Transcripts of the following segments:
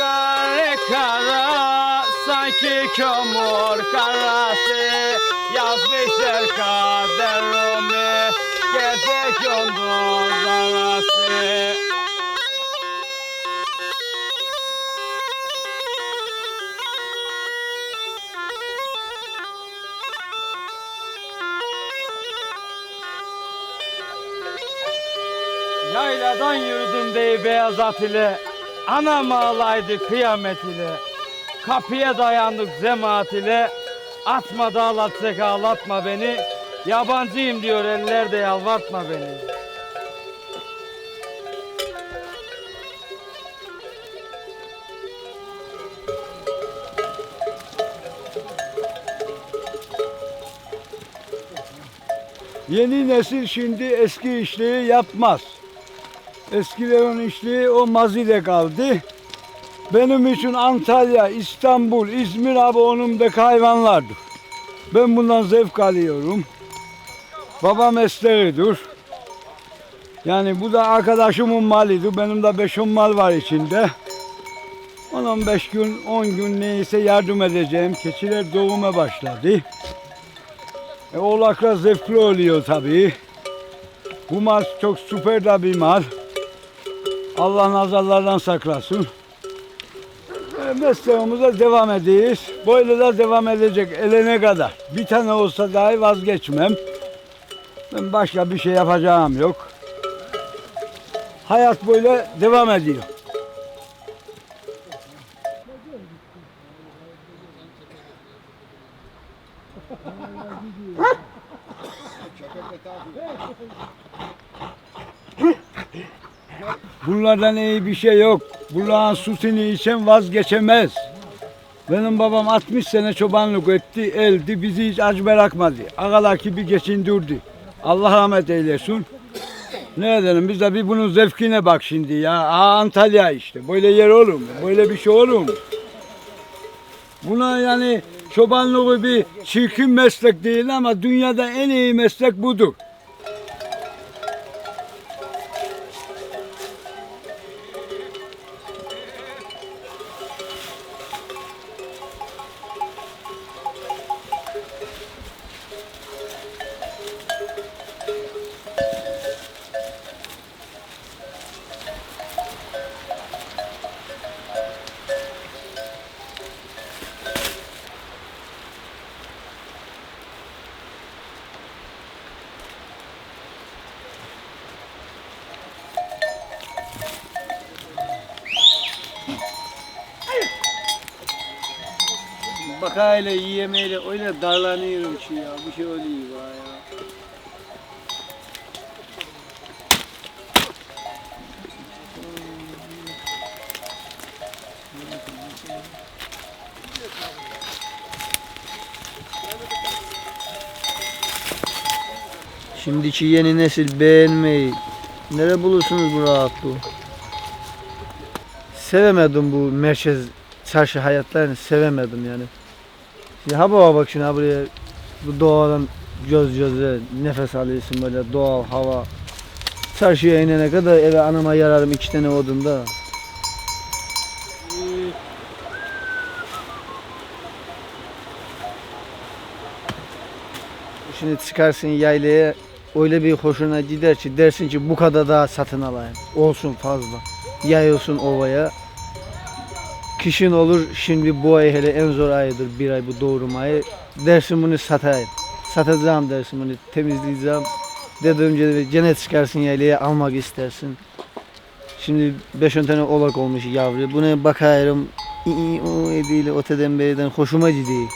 Kara kara sanki kömür karası. Yazmışlar kaderimi gerçek yolun arası. Yayladan yürüdüm dey beyaz at ile Anam ağlaydı kıyamet ile. Kapıya dayandık cemaat ile. Atma da ağlatacak ağlatma beni. Yabancıyım diyor eller de yalvartma beni. Yeni nesil şimdi eski işliği yapmaz. Eskilerin işliği o mazide kaldı. Benim için Antalya, İstanbul, İzmir abi onumdaki hayvanlardır. Ben bundan zevk alıyorum. Baba mesleğidir. Yani bu da arkadaşımın malıydı. Benim de 5-10 mal var içinde. 10-15 gün, 10 gün neyse yardım edeceğim. Keçiler doğuma başladı. E, oğlaklar zevkli oluyor tabii. Bu mal çok süper de bir mal. Allah nazarlardan saklasın. E, mesleğimize devam edeceğiz. Böyle de devam edecek elene kadar. Bir tane olsa dahi vazgeçmem. Ben başka bir şey yapacağım yok. Hayat böyle devam ediyor. Bunlardan iyi bir şey yok. Bullağın sütünü içen vazgeçemez. Benim babam 60 sene çobanlık etti, eldi, bizi hiç aç bırakmadı. Ağalar gibi geçindirdi. Allah rahmet eylesin. Ne edelim biz de bir bunun zevkine bak şimdi ya. Aa, Antalya işte. Böyle yer olur mu? Böyle bir şey olur mu? Buna yani çobanlığı bir çirkin meslek değil ama dünyada en iyi meslek budur. Bakayla yiyemeyle öyle darlanıyorum ki ya. Bir şey oluyor ya. Şimdiki yeni nesil beğenmeyi nere bulursunuz bu rahatlığı? Sevemedim bu merkez çarşı hayatlarını sevemedim yani. Ya baba bak şimdi buraya bu doğadan göz göze nefes alıyorsun böyle doğal hava. Çarşıya inene kadar eve anama yararım iki tane odunda. Şimdi çıkarsın yaylaya öyle bir hoşuna gider ki dersin ki bu kadar daha satın alayım. Olsun fazla. Yayılsın ovaya. Kışın olur şimdi bu ay hele en zor ayıdır bir ay bu doğum ayı. Dersin bunu satayım. Satacağım dersin bunu temizleyeceğim. Dediğim gibi cennet çıkarsın yaylaya almak istersin. Şimdi 5-10 tane olak olmuş yavru. Buna bakıyorum. İyi o ediyle öteden beriden hoşuma gidiyor.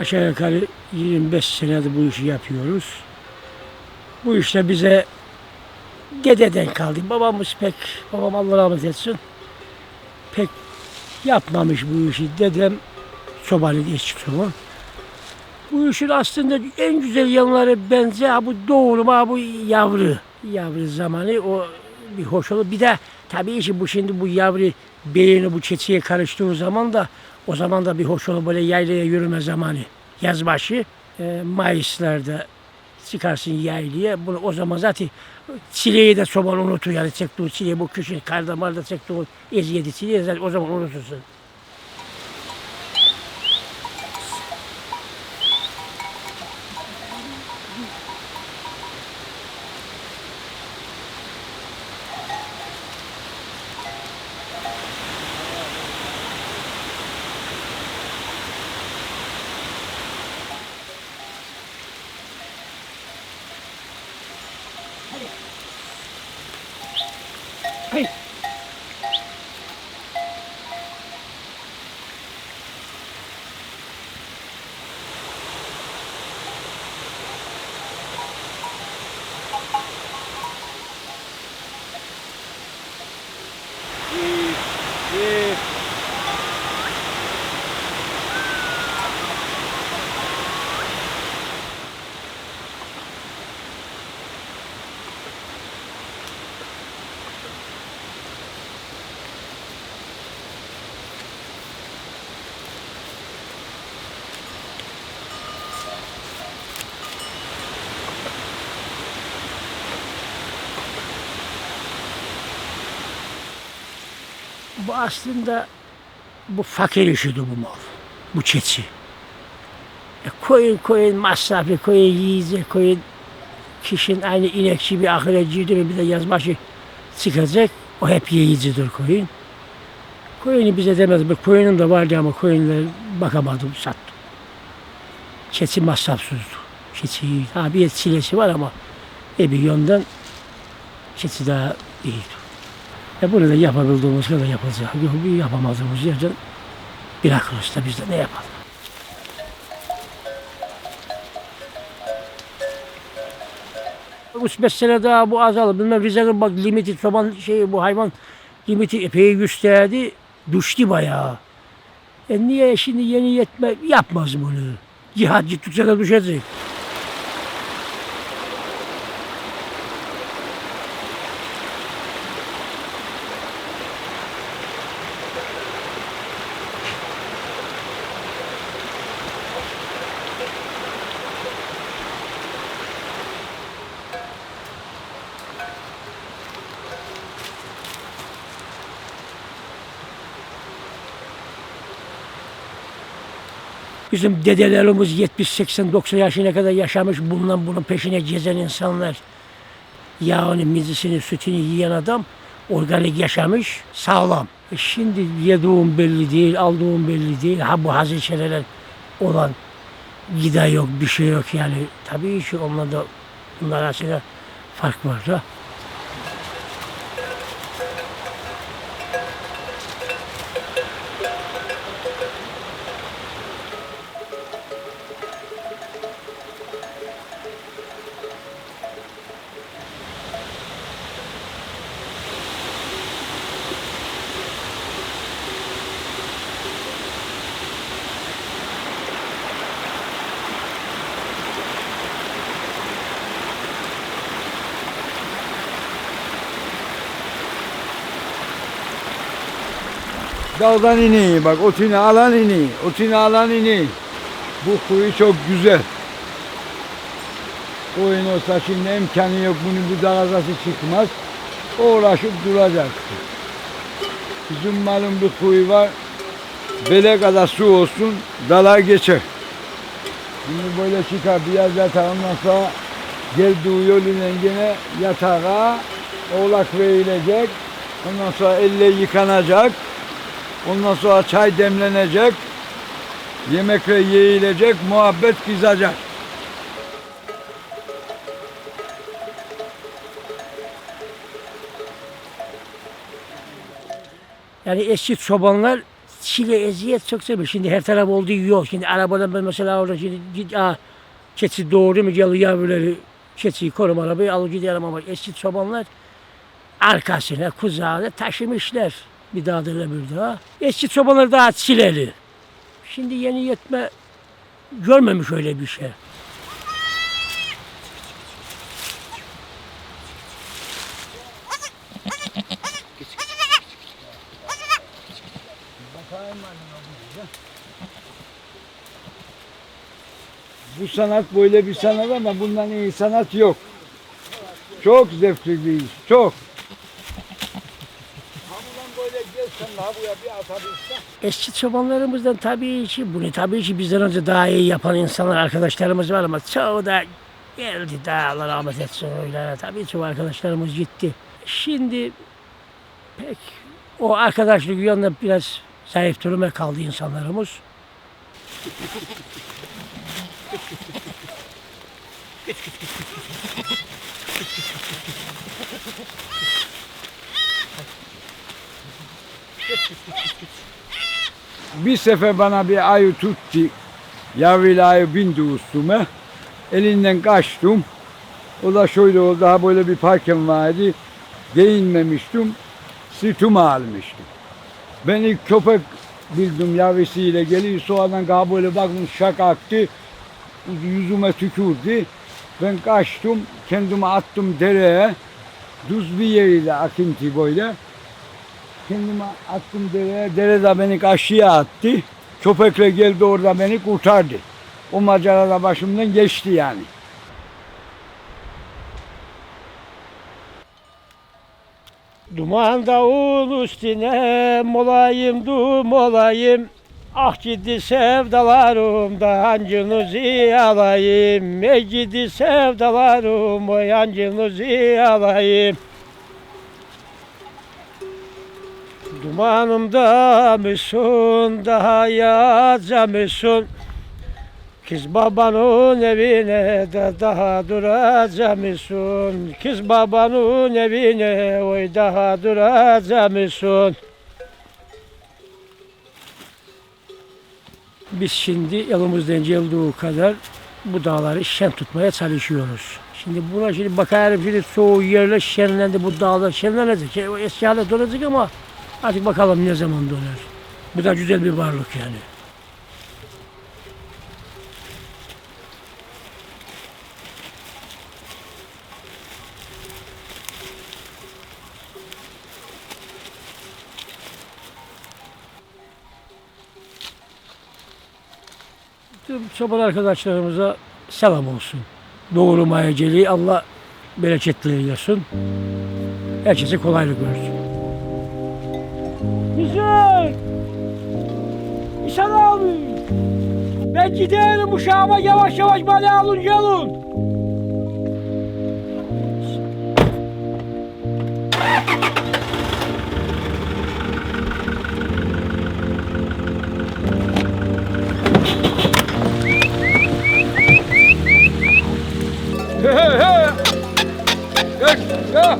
Aşağı yukarı 25 senedir bu işi yapıyoruz. Bu işte bize dededen kaldı. Babamız pek, babam Allah rahmet etsin, pek yapmamış bu işi. Dedem çobanıydı, eski çoban. Bu işin aslında en güzel yanları bence ha bu doğum, bu yavru. Yavru zamanı o bir hoş olur. Bir de tabii işi bu şimdi bu yavru beğeni bu çeçeye karıştığı zaman da o zaman da bir hoş olur böyle yaylaya yürüme zamanı. Yazbaşı e, Mayıslarda çıkarsın yaylaya. Bunu o zaman zaten çileyi de çoban unutur yani çektiği çileyi bu kışın karda marda çektiği eziyeti çileyi zaten o zaman unutursun. Bu aslında bu fakir işidir bu mal. Bu çetsi. E, koyun koyun masrafı, koyun yiyecek, koyun kişinin aynı inekçi bir ahireciydi mi bir de yazbaşı çıkacak. O hep yiyicidir koyun. Koyunu bize demedi. Bu koyunum da vardı ama koyunlara bakamadım, sattım. Keçi masrafsızdı. Keçi bir çilesi var ama e bir yönden keçi daha iyidir. E bunu da yapabildiğimiz kadar bir yapamadığımız yerden bırakırız da biz de ne yapalım. Üç beş sene daha bu azalır. Bilmem Rize'nin bak limiti çoban şey bu hayvan limiti epey gösterdi. Düştü bayağı. E niye şimdi yeni yetme yapmaz bunu. Cihat gittikçe de düşecek. Bizim dedelerimiz 70, 80, 90 yaşına kadar yaşamış bundan bunun peşine gezen insanlar. Yağını, mizisini, sütünü yiyen adam organik yaşamış, sağlam. E şimdi yediğim belli değil, aldığım belli değil. Ha bu hazır şeyler olan gida yok, bir şey yok yani. Tabii ki onlarda bunlar arasında fark var da. Dağdan ineği bak otini alan ineği. Otini alan ineği. Bu kuyu çok güzel. Koyun olsa şimdi imkanı yok bunun bu dağazası çıkmaz. Uğraşıp duracak. Bizim malın bir kuyu var. Bele kadar su olsun dala geçer. Şimdi böyle çıkar biraz yatar ondan sonra geldiği yoluyla gene yatağa oğlak verilecek. Ondan sonra elle yıkanacak. Ondan sonra çay demlenecek. Yemekle yiyilecek, muhabbet kızacak. Yani eski çobanlar çile eziyet çok seviyor. Şimdi her taraf olduğu yok. Şimdi arabadan ben mesela orada şimdi git, aa, keçi doğru mu geliyor yavruları keçiyi korum arabayı alıp giderim ama eski çobanlar arkasına kuzağına taşımışlar. Bir daha da bir daha. Eski çobanlar daha çileli. Şimdi yeni yetme görmemiş öyle bir şey. Bu sanat böyle bir sanat ama bundan iyi sanat yok. Çok zevkli bir iş, çok. Hamurdan böyle gelsen ha buraya bir atabilsen. Eski çobanlarımızdan tabii ki bunu tabii ki bizden önce daha iyi yapan insanlar arkadaşlarımız var ama çoğu da geldi daha Allah rahmet etsin öyle. Tabii çoğu arkadaşlarımız gitti. Şimdi pek o arkadaşlık yanında biraz zayıf duruma kaldı insanlarımız. Bir sefer bana bir ayı tuttu. Yavruyla ayı bindi üstüme. Elinden kaçtım. O da şöyle oldu. Daha böyle bir parkem vardı. Giyinmemiştim. Sırtıma almıştım. Ben ilk köpek bildim yavrusuyla geliyor. Sonradan daha böyle baktım şak aktı. Yüzüme tükürdü. Ben kaçtım. Kendimi attım dereye. Düz bir yeriyle akıntı böyle. Kendimi attım dereye. Dere de beni karşıya attı. Köpekle geldi orada beni kurtardı. O macerada başımdan geçti yani. Duman dağın üstüne molayım dum olayım. Ah ciddi sevdalarım da hancınızı alayım. Ey ciddi sevdalarım o hancınızı alayım. Dumanımda mısın daha yaza mısın? Kız babanın evine de daha duracak mısın? Kız babanın evine oy daha duracak mısın? Biz şimdi elimizden geldiği kadar bu dağları şen tutmaya çalışıyoruz. Şimdi buna şimdi bakarım şimdi soğuk yerler şenlendi bu dağlar şenlenecek. Eski hale dönecek ama artık bakalım ne zaman döner. Bu da güzel bir varlık yani. Tüm çoban arkadaşlarımıza selam olsun. Doğru mayeceliği Allah bereketli eylesin. Herkese kolaylık versin. Ben giderim uşağıma yavaş yavaş bana alın gelin. Hey hey! Geç, ya!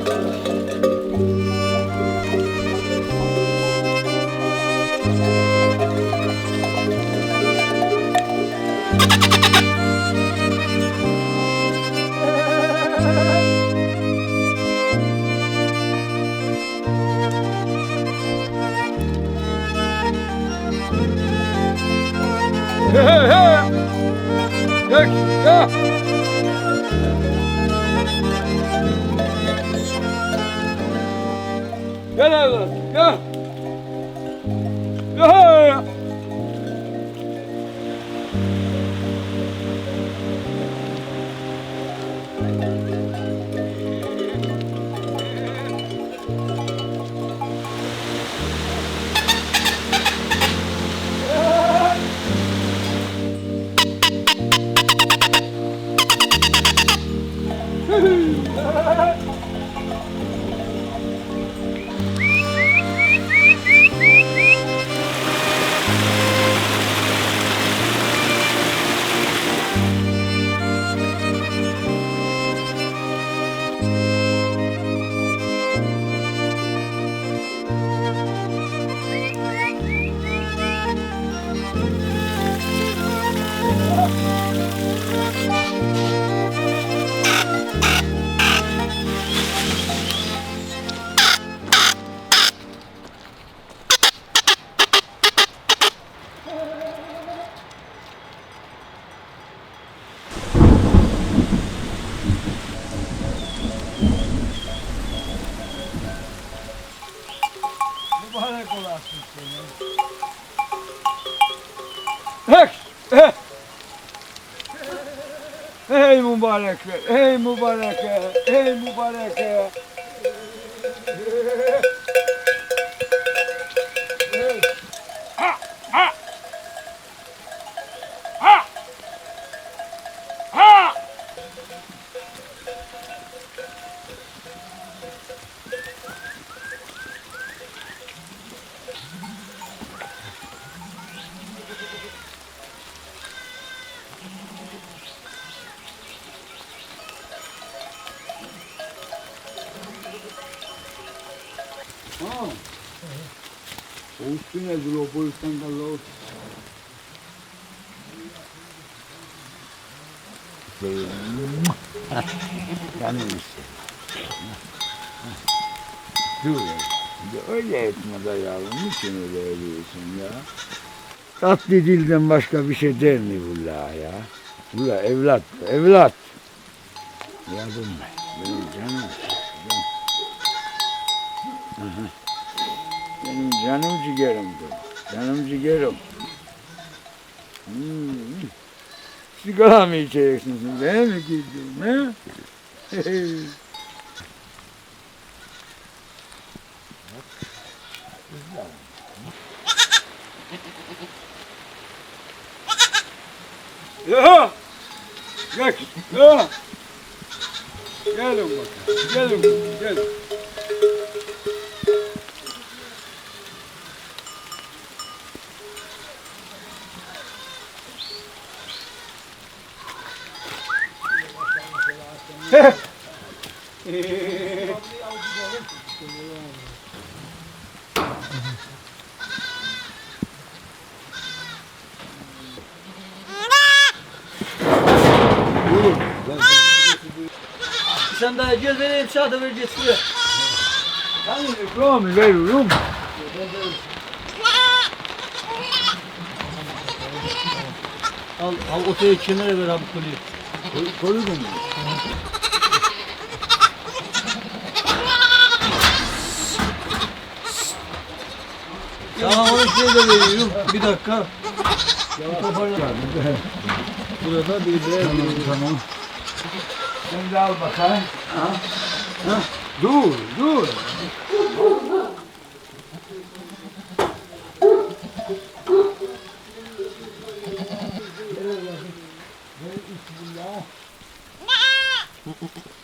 Mübarek, hey mübarek, hey mübarek. Üstüne dur o boyuttan lo. Canım işte. Dur ya. Öyle etme da yavrum. Niçin öyle ediyorsun ya? Tatlı dilden başka bir şey der mi bulla ya? Bulla evlat, evlat. Yardım benim canım. Benim, Aha. benim canım ciğerim bu. Canım ciğerim. Hmm. Sigara mı içeceksin? Ben mi gidiyorum? He? Ya. Gel. Ya. Gelin bakalım. Gelin. Gelin. Sen daha göz vereyim sağda vereceğiz size. Tamam veriyorum. Al, al otoyu kenara ver abi kolyeyi. Koydum mu? Tamam onu şöyle veriyorum. Bir dakika. Toparla. Burada bir de Tamam tamam. Sen de al bakalım. Ha? Ha? Dur dur. Tut